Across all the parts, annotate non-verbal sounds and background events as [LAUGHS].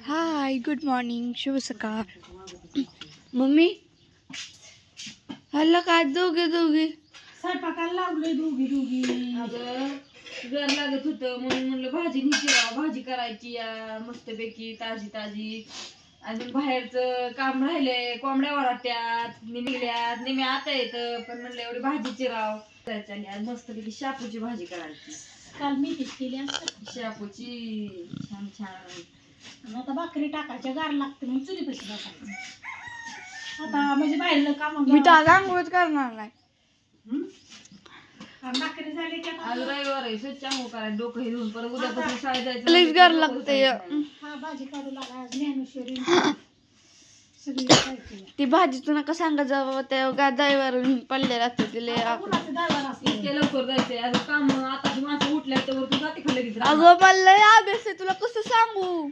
Hi good morning शुभ सकाळ. Mummy हल्ला काय? दोघे दोघे. स्वयंपाकाला लावलोय दोघी दोघी. अगं घर लागत होतं. म्हणून म्हणलं भाजी राव भाजी करायची या मस्तपैकी ताजी ताजी. अजून बाहेरचं काम राहिलंय. कोंबड्या वराट्यात निघल्यात निम्या आता येतं पण म्हणलं एवढी भाजीची राव करायची आणि आज मस्तपैकी शापूची भाजी करायची. काल मेथीच केली शापूची. छान छान. आणि आता भाकरी टाकायच्या गार लागते मग चुली पैसे आता म्हणजे बाहेरलं काम मी तर आज आंघोळच करणार नाही. भाकरी झाली की आज आता रविवार आहे स्वच्छ आंघोळ करायचं डोकं हे धुवून परत उद्यापासून शाळेत जायचं लईच गार डोकं लागतंय धुवायचं नाही. हा भाजी काढू लागा आज ज्ञानेश्वरी सगळी काय केलं. ती नका सांगा जावं त्या गादाईवर पडले राहते तिले आता उन्हाचं दाळवार असलं इतक्या लवकर जायचंय. आज काम आताची माणसं उठल्या तर जाते अगं मला लय अभ्यास आहे. तुला कसं सांगू?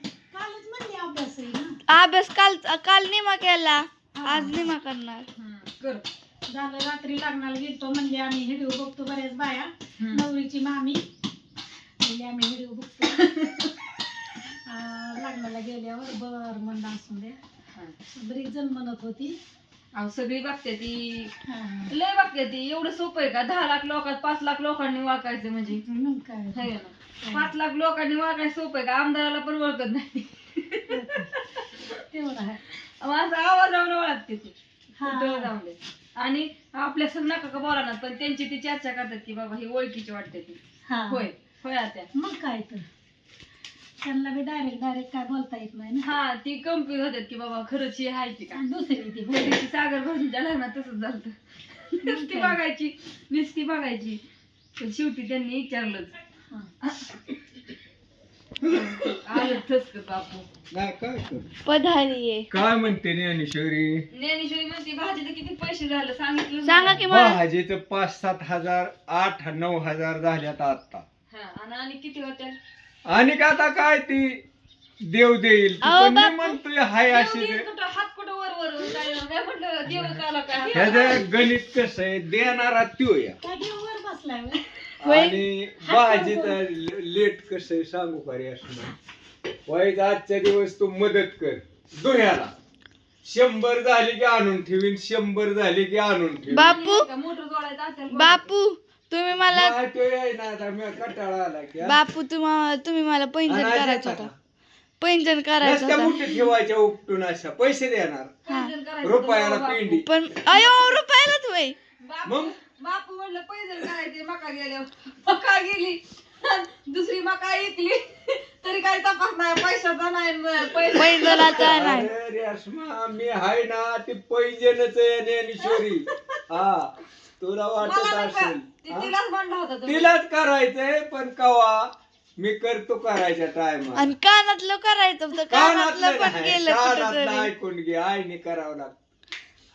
अभ्यास काल काल निमा केला आज निमा करणार. कर. झालं रात्री लग्नाला गेलतो म्हणजे आम्ही व्हिडिओ बघतो बऱ्याच बाया. नवरीची मामी. म्हणजे आम्ही व्हिडिओ बघतो. [LAUGHS] लग्नाला गेल्यावर बर म्हणलं असून दे बरीच जण म्हणत होती. अहो सगळी बघते ती. लय बघते ती. एवढं सोपं आहे का? दहा लाख लोकात पाच लाख लोकांनी वाकायचं म्हणजे. मग काय? है ना पाच लाख लोकांनी वाकायचं सोपं आहे का? आमदाराला पण ओळखत नाही. तेवढं आहे. माझा आवाज जाऊन ओळखते ती. हा. कुठं जाऊन दे आणि आपल्या संग नका का बोला ना पण त्यांची ती चर्चा करतात की बाबा ही ओळखीची वाटते ती. हा. होय होय आत्या. मग काय तर. त्यांना बी डायरेक्ट डायरेक्ट काय बोलता येत नाही ना. हा ती कम्प्युज होतात की बाबा खरंच ही आहे की का आणि दुसरी ती त्या दिवशी सागर लग्नात तसंच झालं नुसती बघायची नुसती बघायची. पण शेवटी त्यांनी विचारलंच. आलं ठसक बापू? नाही काय कर? पधारी आहे काय म्हणते ज्ञानेश्वरी? ज्ञानेश्वरी म्हणते भाजीचे किती पैसे झाले सांगितलं सांगा की मला भाजीचं पाच सात हजार आठ नऊ हजार झाल्यात आता. हा आणि आणि किती होत्या? आणि का आता काय ती देव देईल? ती अहो, पण मी बापू. म्हणतोय हाय अशी देव. कुठं? हात कुठं वर वर काय काय म्हटलं? देव काला काय ह्याचं गणित कसं आहे? देणारा त्यो या काय बसलाय होय? होय. आणि भाजीचं लेट कसं आहे सांगू का रे असं वाईट आजच्या दिवस तू मदत कर दुह्याला शंभर झाली की आणून ठेवीन शंभर झाली की आणून ठेवीन बापू मोटर जोडायचं असेल बापू तुम्ही मला ना आता मी कटाळा आला की हा? बापू तुम्हा तुम्ही मला पैंजण आणि करायचं येता होतं? पैंजण करायचं रस्त्या होतं मुठी ठेवायच्या उपटून अशा पैसे देणार करायचं रुपयाला बापू. पिंडी पण अयो रुपयालाच वय बापू मग? बापू म्हणलं पैदल करायचे मका गेल्यावर. मका गेली दुसरी मका ऐकली. तरी काही तपास नाही पैशाचा नाही म- पैसा. पैंजणाचा नाही. अरे रेश्मा मी हाय ना ती पैजनच आहे ज्ञानेश्वरी. हा तुला वाटत मला नका. असेल. ती हा? तिलाच म्हणला होता तुम्ही. तिलाच करायचंय पण कवा? मी करतो करायच्या टायमा आणि कानातलं करायचं कानातलं पण गेलं ऐकून घे आईने करावं लागत.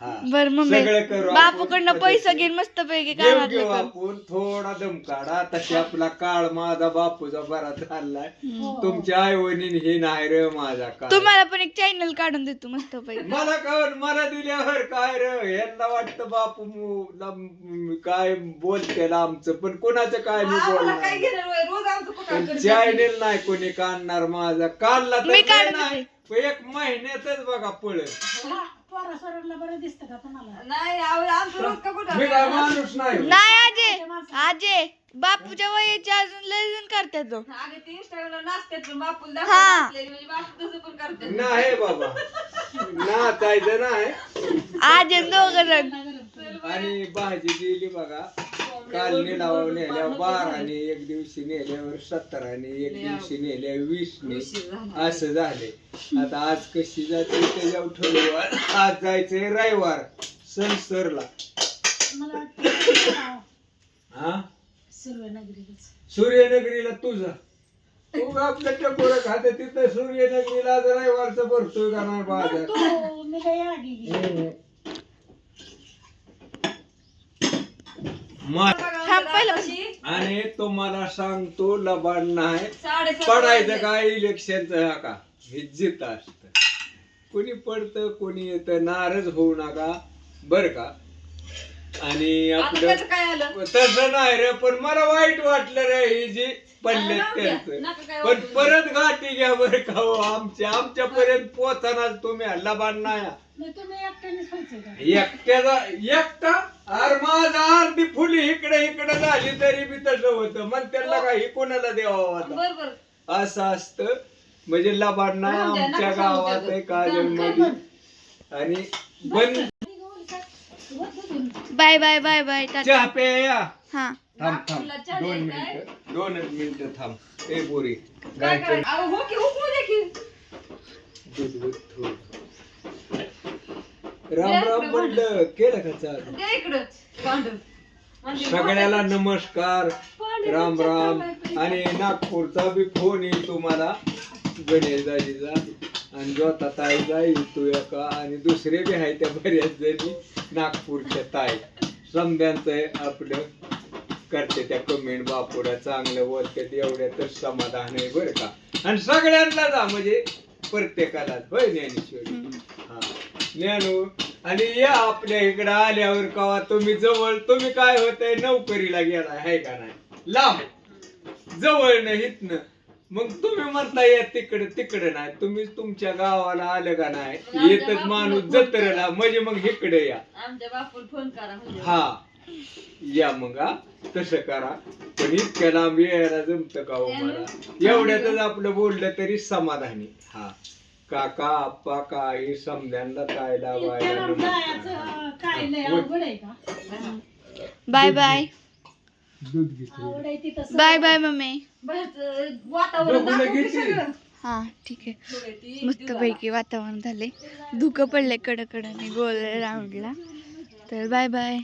बर मम्मी सगळं करू आपण. बापूकडनं पैसा. घेईन मस्त पैकी देव घेऊ कानातलं कर आपण. थोडा दम काढा. तशी आपला काळ माझा बापूचा बरा चाललाय हो. तुमच्या आई वडील हे नाही रे माझा काळ. तुम्हाला पण एक चॅनल काढून देतो मस्त पैकी मला कळ मला दिल्यावर काय रे? यांना वाटतं बापू मु- लम- काय बोलते आमचं पण कोणाचं काय मी आम्हाला काय बोलणार घेणार होय? रोज आमचं कुठं पण करतात. चॅनेल नाही कोणी काढणार माझा. काढला तर मी काय काढत नाही. पण एक महिन्यातच बघा पळत हा, पोरा सोरांना बरं दिसतं का तुम्हाला? नाही आव- आमचं रोज का कुठं? मी काय माणूस नाही नाही आजे. आजे बापूच्या वयाचे अजून लय जण करतात तो अगं ते इंस्टाग्रामला नाचतात पण बापूला हा. असलेली म्हणजे बापू तसं पण करतात. नाही बाबा. नाही. आजे दोघ जण. आणि भाजी गेली बघा. काल निलावा नेल्या बाराने एक दिवशी नेल्यावर सत्तराने एक दिवशी नेल्या वीसने. असं झाले. आता आज कशी जाते त्याच्यावर ठरवू आज जायचंय रविवार सण सरला. हा? सूर्यनगरीला तुझा तू आपलं टकोर खाते तिथं सूर्यनगरीला आज रविवारचं भरतोय का नाही बाजार तो मी काही आगी गेली. मा- थांब पहिलं. अशी आणि तुम्हाला सांगतो लबाड नाही. पडायचं. काय इलेक्शनचं हा का? हे जित असत. कोणी पडतं कोणी येतं नाराज होऊ नका. बर का? आणि आपलं त्याचं काय आलं? तसं नाही रे पण मला वाईट वाटलं रे ही जी द्या. त्यांचं. नका काय पण वाटू परत गाठी घ्या बरं का हो आमच्या आमच्या पर्यंत पोहोचणार तुम्ही लबान नाही. तुम्ही एकट्याचा एकटा अरे माझा अर्धी फुली इकडे इकडे झाली तरी बी तसं होतं. मग त्याला काही कोणाला द्यावं असं असतं. म्हणजे लबाड नाही राहून द्या, आमच्या नका सांगू गावात त्याचं. आहे काजळमध्ये आणि बंद. बाय बाय बाय बाय चहा टाटा प्या या. हा. थांब थांब. चहा दोन द्यायचा मिनिटं. दोनच मिनिटं थांब. ए बोरी. काय गायचं. अहो, हो की उकळू दे की. दूध दूध थोडं. राम राम म्हणलं केलं का चालू दे इकडं भांड. म्हणजे सगळ्याला नमस्कार. राम चक्कर राम. आणि नागपूरचा बी फोन येईल तुम्हाला. गणेश दाजीचा आणि जोता ताईचा येतो एका. आणि दुसरे बी आहे त्या बऱ्याच जणी. नागपूरच्या ताई. समद्यांचं आहे आपलं करते त्या कमेंट बापुरा चांगलं बोलतात. एवढ्या तर समाधान आहे बरं का. आणि सगळ्यांना जा म्हणजे प्रत्येकाला होय ज्ञानेश्वरी? हा. ज्ञानू आणि या आपल्या इकडं आल्यावर कवा तुम्ही जवळ तुम्ही काय होतंय? नोकरीला गेला आहे का नाही? लांब जवळ नाहीत ना मग तुम्ही म्हणता या तिकडे तिकडे नाही. तुम्ही तुमच्या गावाला आलं का नाही? येतच माणूस जत्रेला म्हणजे मग इकडे या. आमच्या बापूला फोन करा म्हणजे. हा. या मग हा. तसं करा. पण इतक्या लांब यायला जमत का हो मला? एवढ्यातच आपलं बोललं तरी समाधानी. हा. काका आप्पा काही समद्यांना काय लावायला. जायचं? काय लय अवघड आहे का? Bye bye. दूध घेतो आवड आहे तिथं सगळं. Bye bye mummy. वातावरण. सगळं? हा ठीक आहे. थोडं ती मस्त दिवा. पैकी वातावरण झाले धुकं पडले कडकडाने गोल राऊंडला तर बाय बाय.